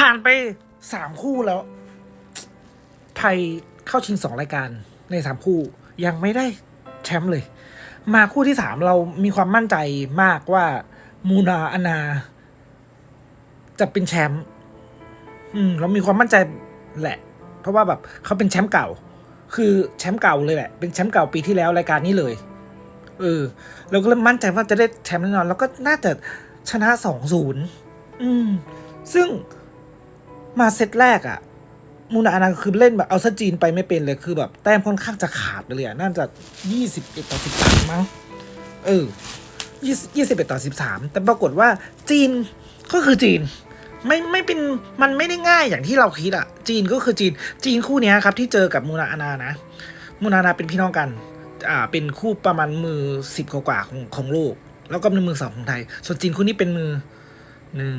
ผ่านไปสามคู่แล้ว ไทยเข้าชิงสองรายการในสามคู่ยังไม่ได้แชมป์เลย มาคู่ที่สามเรามีความมั่นใจมากว่ามูนาอนา จะเป็นแชมป์อืม เรามีความมั่นใจแหละ เพราะว่าแบบเขาเป็นแชมป์เก่า คือแชมป์เก่าเลยแหละ เป็นแชมป์เก่าปีที่แล้วรายการนี้เลยเออเราก็เลยมั่นใจว่าจะได้แชมป์แน่นอน แล้วก็น่าจะชนะสองศูนย์อืม ซึ่ง มาเซตแรกอะมูนาอนาคือเล่นแบบเอาซะจีนไปไม่เป็นเลยคือแบบแต้มค่อนข้างจะขาดไปเลยอะน่าจะยี่สิบเอ็ดต่อสิบสามมั้งเออยี่ยี่สิบเอ็ดต่อสิบสามแต่ปรากฏว่าจีนก็คือจีน ไม่ไม่เป็นมันไม่ได้ง่ายอย่างที่เราคิดอะจีนก็คือจีน จีนคู่นี้ครับที่เจอกับมูนาอานานะ มูนาอานาเป็นพี่น้องกันอ่าเป็นคู่ประมาณมือสิบกว่าของของโลก แล้วก็เป็นมือสองของไทย ส่วนจีนคู่นี้เป็นมือหนึ่ง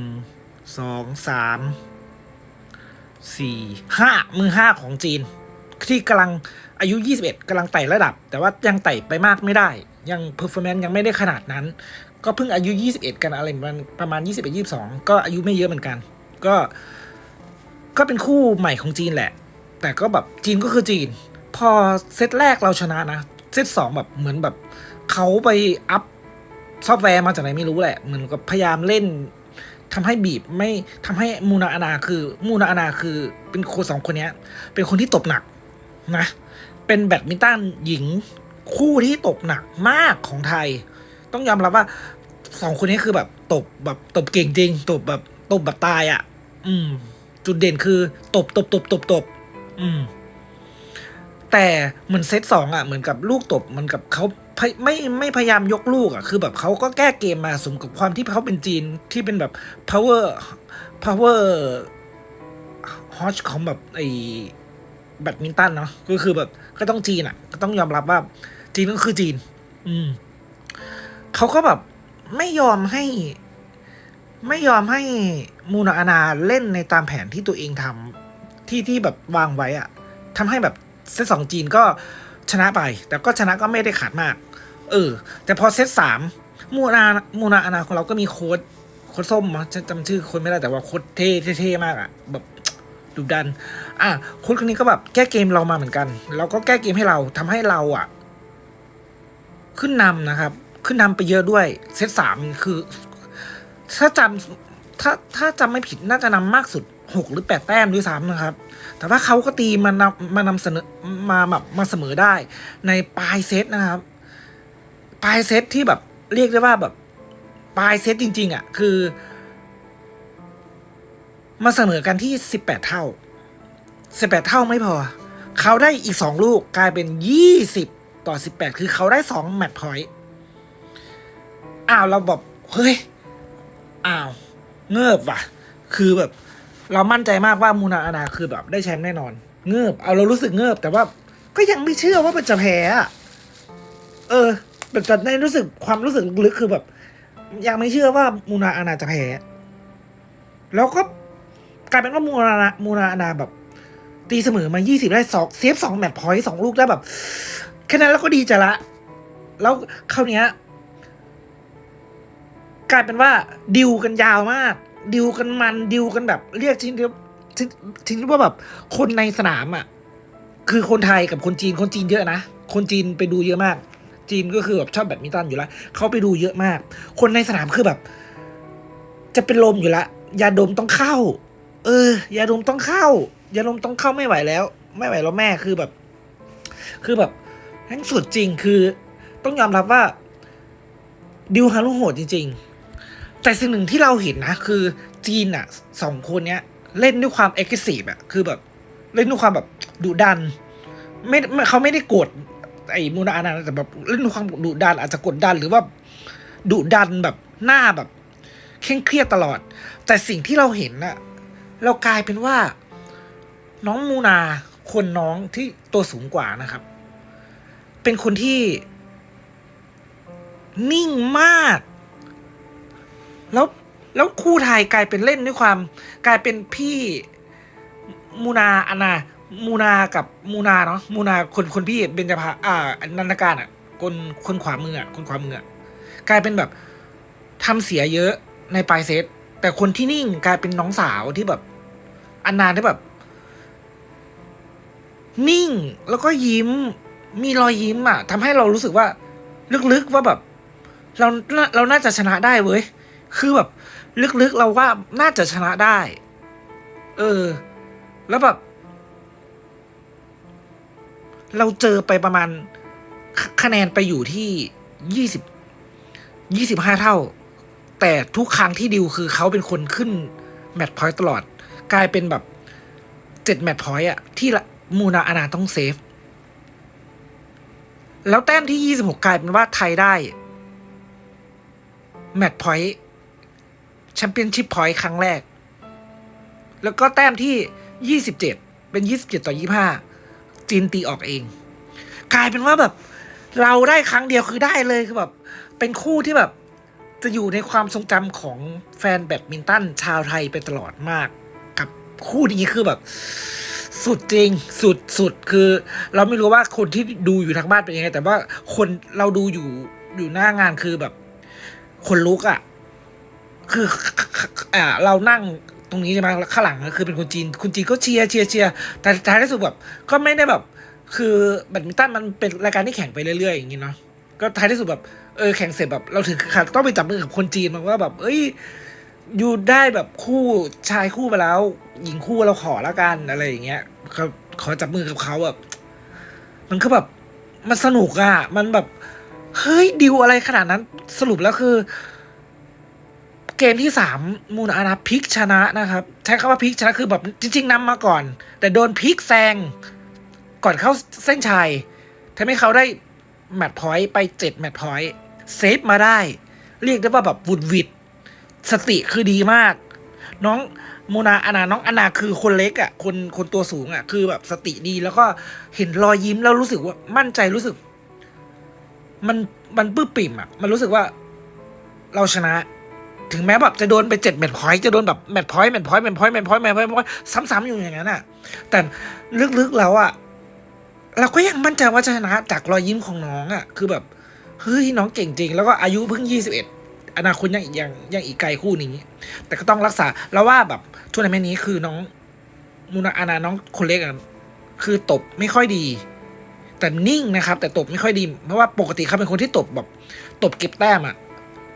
สองสาม สี่ห้ามือห้าของจีน ที่กำลังอายุ 21กำลังไต่ระดับ แต่ว่ายังไต่ไปมากไม่ได้ ยังเพอร์ฟอร์แมนซ์ยังไม่ได้ขนาดนั้น ก็เพิ่งอายุ 21 กันอะไรประมาณประมาณ 21 22 ก็อายุไม่เยอะเหมือนกัน ก็ก็เป็นคู่ใหม่ของจีนแหละ แต่ก็แบบจีนก็คือจีน พอเซตแรกเราชนะนะ เซตสองแบบเหมือนแบบเขาไปอัพซอฟต์แวร์มาจากไหนไม่รู้แหละ เหมือนกับพยายามเล่น ทำให้บีบไม่ทำให้มูนาอานาคือมูนาอานาคือเป็นคนสองคนเนี้ยเป็นคนที่ตบหนักนะ เป็นแบดมินตันหญิงคู่ที่ตบหนักมากของไทย ต้องยอมรับว่าสองคนนี้คือแบบตบแบบตบเก่งจริง ตบแบบตบแบบตายอะ่ะ อืม จุดเด่นคือ ตบตบตบตบตบอืม แต่เหมือนเซตสองอะ เหมือนกับลูกตบเหมือนกับเขา ไม่ไม่พยายามยกลูกอะคือแบบเขาก็แก้เกมมาสมกับความที่เขาเป็นจีนที่เป็นแบบ power power h o t ของแบบไอ้แบดมินตันเนาะก็คือแบบก็ต้องจีนอะ ก็ต้องยอมรับว่า จีนก็คือจีน อืมเขาก็แบบไม่ยอมให้ ไม่ยอมให้มูนาอานาเล่นในตามแผนที่ตัวเองทำที่ที่แบบวางไว้อะทำให้แบบเซตสองจีนก็ ชนะไป แต่ก็ชนะก็ไม่ได้ขาดมาก เออ แต่พอเซตสามมูนามูนาอานาของเราก็มีโค้ดโค้ดส้มมั้งจำชื่อคนไม่ได้แต่ว่าโค้ดเท่เท่ๆมากอะแบบดุดัน อะโค้ดคนนี้ก็แบบแก้เกมเรามาเหมือนกันแล้วก็แก้เกมให้เราทำให้เราอะ ขึ้นนำนะครับ ขึ้นนำไปเยอะด้วย เซตสามคือ ถ้าจำถ้าถ้าจำไม่ผิดน่าจะนำมากสุด หกหรือแปดแต้มด้วยซ้ำนะครับ แต่ว่าเขาก็ตีมานำมานำเสนอมาแบบมาเสมอได้ในปลายเซตนะครับ ปลายเซตที่แบบเรียกได้ว่าแบบปลายเซตจริง ๆ อะ คือ มาเสมอกันที่สิบแปดเท่าสิบแปดเท่าไม่พอ เขาได้อีกสองลูกกลายเป็นยี่สิบต่อสิบแปดคือเขาได้สองแมตช์พอยต์อ้าวเราบอกเฮ้ยอ้าวเงือบว่ะ คือแบบ เรามั่นใจมากว่ามูนาอานาคือแบบได้แชมป์แน่นอน เงือบเอาเรารู้สึกเงือบ แต่ว่าก็ยังไม่เชื่อว่ามันจะแพ้อะเออแบบแต่ในรู้สึกความรู้สึกลึกคือแบบ ยังไม่เชื่อว่ามูนาอานาจะแพ้แล้วก็กลายเป็นว่ามูนามูนาอานาแบบ ตีเสมอมา 20 ได้สองเซฟสองแมตช์พอยต์สองลูกได้แบบแค่นั้นแล้วก็ดีใจละ แล้วคราวเนี้ยกลายเป็นว่าดิวกันยาวมาก ดิวกันมันดิวกันแบบ เรียกชิ้นเดียวชิ้นชิ้นว่าแบบคนในสนามอะ คือคนไทยกับคนจีนคนจีนเยอะนะ คนจีนไปดูเยอะมาก จีนก็คือแบบชอบแบดมินตันอยู่แล้วเขาไปดูเยอะมาก คนในสนามคือแบบ จะเป็นลมอยู่ละยาดมต้องเข้า เออยาดมต้องเข้ายาดมต้องเข้าไม่ไหวแล้ว ไม่ไหวแล้วแม่คือแบบ คือแบบทั้งสุดจริงคือ ต้องยอมรับว่าดิวฮารุโหดจริง ๆ แต่สิ่งหนึ่งที่เราเห็นนะ คือจีนอะสองคนเนี้ย เล่นด้วยความเอ็กซ์ซีฟอะคือแบบ เล่นด้วยความแบบดุดัน ไม่ไม่เขาไม่ได้กดไอ้มูนาอานาแต่แบบเล่นด้วยความดุดันอาจจะกดดันหรือว่าดุดันแบบหน้าแบบเคร่งเครียดตลอด แต่สิ่งที่เราเห็นน่ะเรากลายเป็นว่า น้องมูนาคนน้องที่ตัวสูงกว่านะครับ เป็นคนที่ นิ่งมาก แล้วแล้วคู่ไทยกลายเป็นเล่นด้วยความ กลายเป็นพี่มูนาอานามูนากับมูนาเนาะมูนาคนคนพี่เบญจภาอ่านันการอะ คนคนขวามืออะคนขวามืออะกลายเป็นแบบทำเสียเยอะในปลายเซตแต่คนที่นิ่งกลายเป็นน้องสาวที่แบบอันนาที่แบบ นิ่งแล้วก็ยิ้ม มีรอยยิ้มอะทำให้เรารู้สึกว่า ลึกๆว่าแบบ เราน่าเราน่าจะชนะได้เว้ย คือแบบลึกๆเราว่าน่าจะชนะได้ เออ แล้วแบบ เราเจอไปประมาณ คะแนนไปอยู่ที่ยี่สิบยี่สิบห้าเท่า แต่ทุกครั้งที่ดิวคือเขาเป็นคนขึ้น แมตช์พอยต์ตลอด กลายเป็นแบบเจ็ดแมตช์พอยต์อะที่มูนาอานาต้องเซฟ แล้วแต้มที่ยี่สิบหกกลายเป็นว่าไทยได้ แมตช์พอยต์ แชมเปี้ยนชิพพอยต์ครั้งแรก แล้วก็แต้มที่ยี่สิบเจ็ดเป็นยี่สิบเจ็ดต่อยี่ห้าจีนตีออกเอง กลายเป็นว่าแบบ เราได้ครั้งเดียวคือได้เลยคือแบบ เป็นคู่ที่แบบ จะอยู่ในความทรงจำของแฟนแบดมินตันชาวไทยไปตลอดมาก กับคู่นี้คือแบบ สุดจริงสุดสุดคือ เราไม่รู้ว่าคนที่ดูอยู่ทางบ้านเป็นยังไง แต่ว่าคนเราดูอยู่อยู่หน้างานคือแบบ คนลุกอะ่ะ คืออ่าเรานั่งตรงนี้ใช่ไหมข้างหลังก็คือเป็นคนจีนคนจีนก็เชียร์เชียร์เชียร์แต่ท้ายที่สุดแบบก็ไม่ได้แบบ คือแบดมินตันมันเป็นรายการที่แข่งไปเรื่อยๆอย่างนี้เนาะก็ท้ายที่สุดแบบเออแข่งเสร็จแบบเราถึงขั้นต้องไปจับมือกับคนจีนมันว่าแบบ เอ้ยอยู่ได้แบบคู่ชายคู่ไปแล้ว หญิงคู่เราขอแล้วกันอะไรอย่างเงี้ยเขาขอจับมือกับเขาแบบมันก็แบบมันสนุกอะมันแบบ เฮ้ยดิวอะไรขนาดนั้นสรุปแล้วคือ เกมที่สามมูนาอานาพลิกชนะนะครับใช้คำว่าพลิกชนะคือแบบจริง ๆนำมาก่อน แต่โดนพลิกแซงก่อนเข้าเส้นชัยทำให้เขาได้แมตช์พอยต์ไปเจ็ดแมตช์พอยต์เซฟมาได้ เรียกได้ว่าแบบวุดวิดสติคือดีมาก น้องโมนาอานาน้องอานาคือคนเล็กอะ่ะคนคนตัวสูงอะ่ะ คือแบบสติดีแล้วก็เห็นรอยยิ้มแล้วรู้สึกว่ามั่นใจรู้สึก มันมันปื้มปิ่มอะ่ะ มันรู้สึกว่าเราชนะ ถึงแม้แบบจะโดนไปเจ็ดแมตช์พอยต์จะโดนแบบแมตช์พอยต์แมตช์พอยต์แมตช์พอยต์แมตช์พอยต์แมตช์พอยต์แมตช์พอยต์ซ้ำๆอยู่อย่างนั้นอะ แต่ลึกๆแล้วอะเราก็ยังมั่นใจว่าชนะจากรอยยิ้มของน้องอะ่ะ คือแบบเฮ้ยน้องเก่งจริง แล้วก็อายุเพิ่งยี่สิบเอ็ดอนาคตยังยังยังอีกไกลคู่นี้ แต่ก็ต้องรักษาแล้วว่าแบบทัวร์นาเมนต์นี้คือน้องมูนาอานาน้องคนเล็กอะคือตบไม่ค่อยดี แต่นิ่งนะครับ แต่ตบไม่ค่อยดี เพราะว่าปกติเขาเป็นคนที่ตบแบบ ตบเก็บแต้มอะ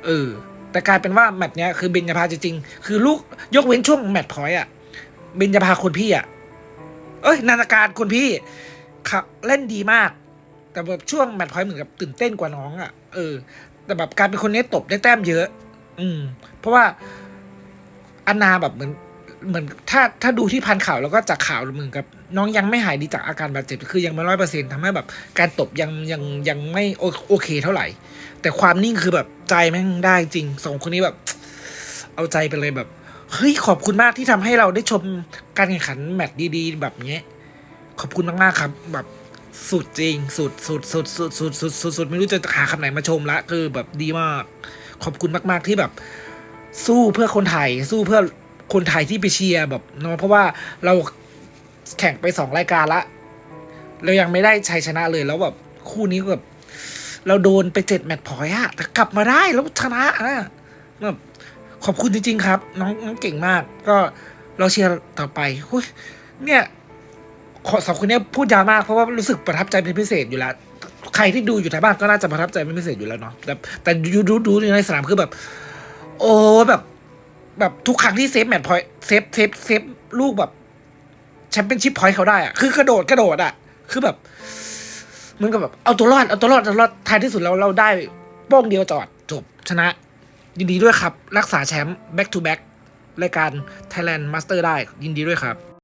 เออ แต่กลายเป็นว่าแมตช์เนี้ยคือเบญญาภาจริงๆ คือลูกยกเว้นช่วงแมตช์พอยต์อะเบญญาภาคนพี่อะเอ้ยนานาการคนพี่ครับเล่นดีมาก แต่แบบช่วงแมตช์พอยต์เหมือนกับตื่นเต้นกว่าน้องอะ่ะเออ แต่แบบการเป็นคนนี้ตบได้แต้มเยอะ อืม เพราะว่าอันาแบบเหมือนเหมือนถ้าถ้าดูที่พันข่าวแล้วก็จากข่าวเหมือนกับ น้องยังไม่หายดีจากอาการบาดเจ็บคือยังไม่ร้อยเปอร์เซ็นต์ทำให้แบบ การตบยังยังยังไม่โอเคเท่าไหร่ แต่ความนิ่งคือแบบ ใจแม่งได้จริงสองคนนี้แบบ เอาใจไปเลยแบบเฮ้ยขอบคุณมากที่ทำให้เราได้ชมการแข่งขันแมตช์ดีๆ แบบเนี้ย ขอบคุณมากๆครับ แบบสุดจริง สุดสุดสุดสุดสุดสุดสุดสุดไม่รู้จะหาคำไหนมาชมละคือแบบดีมาก ขอบคุณมาก ๆที่แบบ สู้เพื่อคนไทย สู้เพื่อคนไทยที่ไปเชียร์แบบเนาะเพราะว่าเราแข่งไปสองรายการละเรายังไม่ได้ชัยชนะเลยแล้วแบบคู่นี้ก็แบบ เราโดนไปเจ็ดแมตช์พอยต์อะแต่กลับมาได้แล้วชนะนะแบบขอบคุณจริง ๆ ครับ น้องน้องเก่งมาก ก็เราเชียร์ต่อไปเนี่ยขอสองคนเนี้ยพูดยาวมากเพราะว่ารู้สึกประทับใจเป็นพิเศษอยู่แล้วใครที่ดูอยู่ทางบ้านก็น่าจะประทับใจเป็นพิเศษอยู่แล้วเนาะแต่แต่ดูดูดูในสนามคือแบบ โอ้แบบแบบทุกครั้งที่เซฟแมตช์พอยต์เซฟเซฟเซฟลูกแบบแชมเปี้ยนชิพพอยต์เขาได้อะคือกระโดดกระโดดอะคือแบบ มันก็แบบเอาตัวรอดเอาตัวรอดเอาตัวรอดท้ายที่สุดเราเราได้โป้งเดียวจอดจบชนะ ยินดีด้วยครับ รักษาแชมป์ back to back รายการ Thailand Master ได้ยินดีด้วยครับ